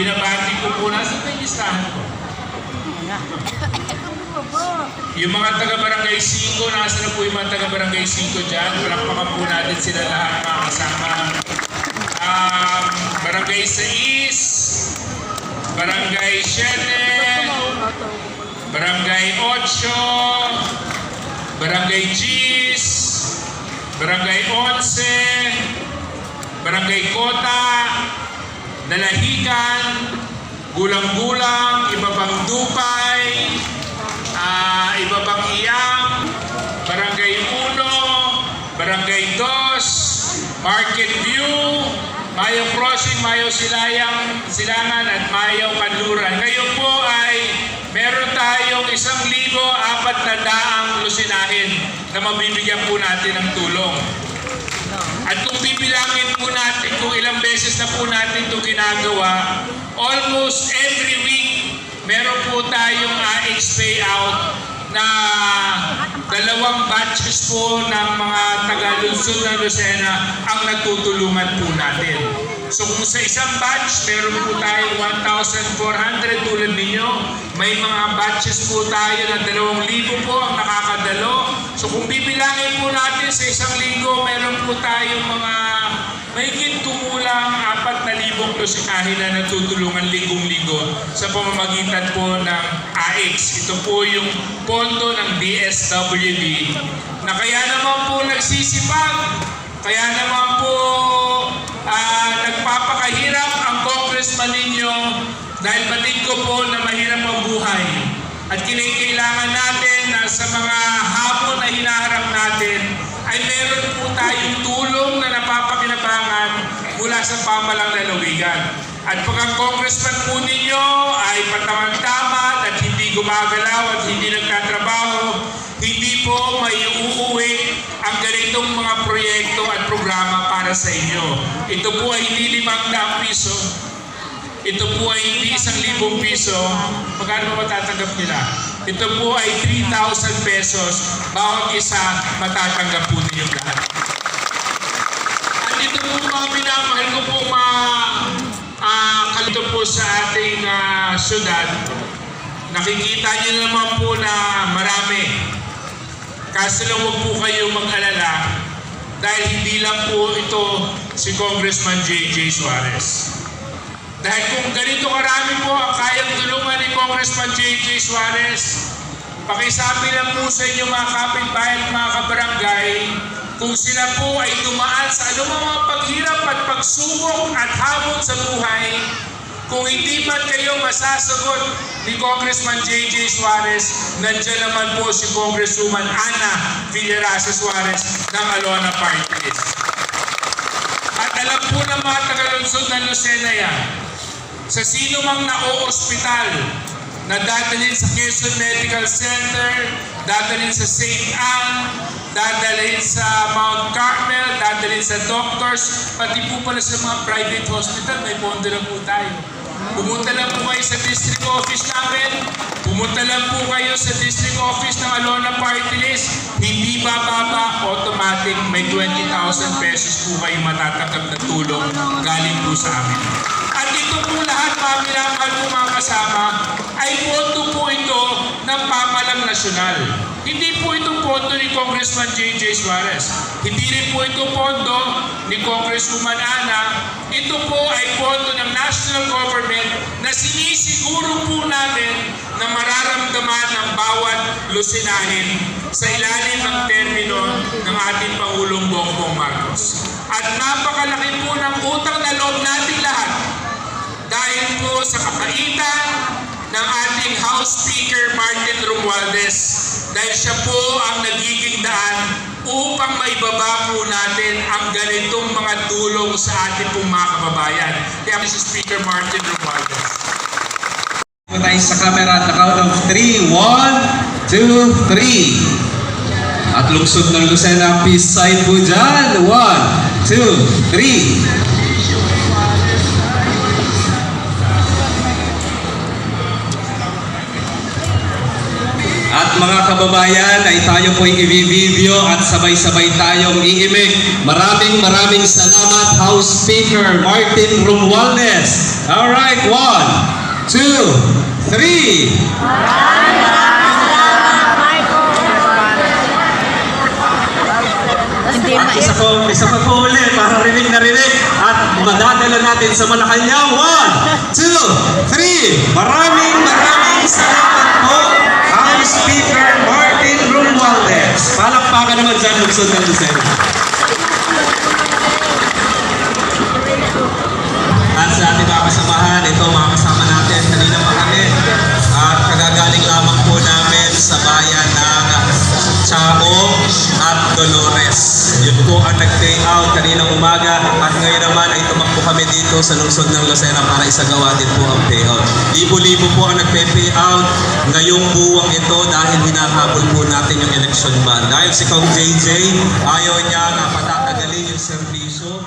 binabati ko po, nasa ba yung listahan ko? Yung mga taga-barangay 5, nasa na po yung mga taga-barangay 5 dyan. Palakpakan po natin sila lahat mga kasama. Um, barangay 6, Barangay 7, Barangay 8, Barangay Gis, Barangay 11, Barangay Kota, Dalahigan, Gulang-Gulang, Ibabang Dupay, ah, Ibabang Iyang, Barangay 1, Barangay 2, Market View, Mayo Crossing, Mayo Silayang, Silangan at Mayo Kanluran. Ngayon po ay meron tayong isang libo apat na daang lusinahin na mabibigyan po natin ng tulong. At kung bibilangin po natin kung ilang beses na po natin ito ginagawa, almost every week, meron po tayong AX payout na dalawang batches po ng mga taga-lungsod ng Lucena ang nagtutulungan po natin. So kung sa isang batch, meron po tayong 1,400 tulad ninyo, may mga batches po tayo na 2,000 po ang nakakadalo. So kung bibilangin po natin sa isang linggo, meron po tayong mga mahigit kumulang 4,000 lusikahin na natutulungan linggong-linggo sa pamamagitan po ng AX. Ito po yung pondo ng DSWD na kaya naman po nagsisipag, kaya naman po ah, nagpapakahirap ang congressman ninyo dahil batid ko po na mahirap ang buhay. At kinikailangan natin na sa mga hapon na hinaharap natin ay meron po tayong tulong na napapakinabangan mula sa pamalang lalawigan. At pag ang congressman po ninyo ay patamang-tama at hindi gumagalaw at hindi nagtatrabaho, hindi po may uuwi ang ganitong mga proyekto at programa para sa inyo. Ito po ay hindi limang daang piso. Ito po ay hindi isang libong piso. Magkano matatanggap nila? Ito po ay 3,000 pesos. Bawat isa matatanggap po ninyo lahat. At ito po mga minamahal ko po mga ah, kalito po sa ating ah, syudad. Nakikita niyo naman po na marami. Kaso lang huwag po kayo mag-alala dahil hindi lang po ito si Congressman J.J. Suarez. Dahil kung ganito karami po ang kayang tulungan ni Congressman J.J. Suarez, pakisabi lang po sa inyo mga kapitbahay at mga kabarangay, kung sila po ay dumaan sa anumang mga paghirap at pagsubok at hamon sa buhay, kung hindi man kayo masasagot ni Congressman J.J. Suarez, nandiyan naman po si Congresswoman Ana Villarasa Suarez ng Alona Party List. At alam po ng mga taga-lungsod ng Lucena yan, sa sino mang na-o-ospital na dadalhin sa Quezon Medical Center, dadalhin sa St. Anne, dadalhin sa Mount Carmel, dadalhin sa doctors, pati po pala sa mga private hospital, may pondo na po tayo. Pumunta lang po kayo sa district office namin, pumunta lang po kayo sa district office ng Alona Party List, hindi bababa, automatic, may 20,000 pesos po kayo matatanggap na tulong galing po sa amin. Ito po lahat, mga minamahal po mga kasama, ay pondo po ito ng pamalang nasyonal. Hindi po itong pondo ni Congressman J.J. Suarez. Hindi rin po ito pondo ni Congresswoman Ana. Ito po ay pondo ng national government na sinisiguro po natin na mararamdaman ng bawat lusinahin sa ilalim ng termino ng ating Pangulong Bongbong Marcos. At napakalaki po ng utang na loob nating Speaker Martin Romualdez dahil siya po ang nagiging daan upang maibaba po natin ang ganitong mga tulong sa ating pong mga kababayan. Kaya si Speaker Martin Romualdez. Po tayo sa camera at count of 3. 1, 2, 3. At lungsod ng Lucena, peace sign po dyan. 1, 2, 3. Mga kababayan ay tayo po'y i-video at sabay-sabay tayong iimik. Maraming maraming salamat House Speaker Martin Romualdez. Alright, one, two, three. At isa po, isa pa po ulit para rinig na rinig at madadala natin sa Malacanang. One, two, three. Maraming maraming salamat Speaker Martin Romualdez. Palakpakan naman dyan, ng Lucena. At sa ating mga kasamahan, ito mga kasama natin, kanina pa kami. At kagagaling lamang po namin sa bayan ng Chao at Dolores. Yun po ang nag-day out kaninang umaga at ngayon naman ay tumakbo kami dito sa lungsod ng Lucena para isagawa din po ang payout. Libo-libo po ang nagpe-pay out ngayong buwang ito dahil hinahabol po natin yung election bond. Dahil si Kong JJ, ayaw niya na patatagalin yung serbisyo,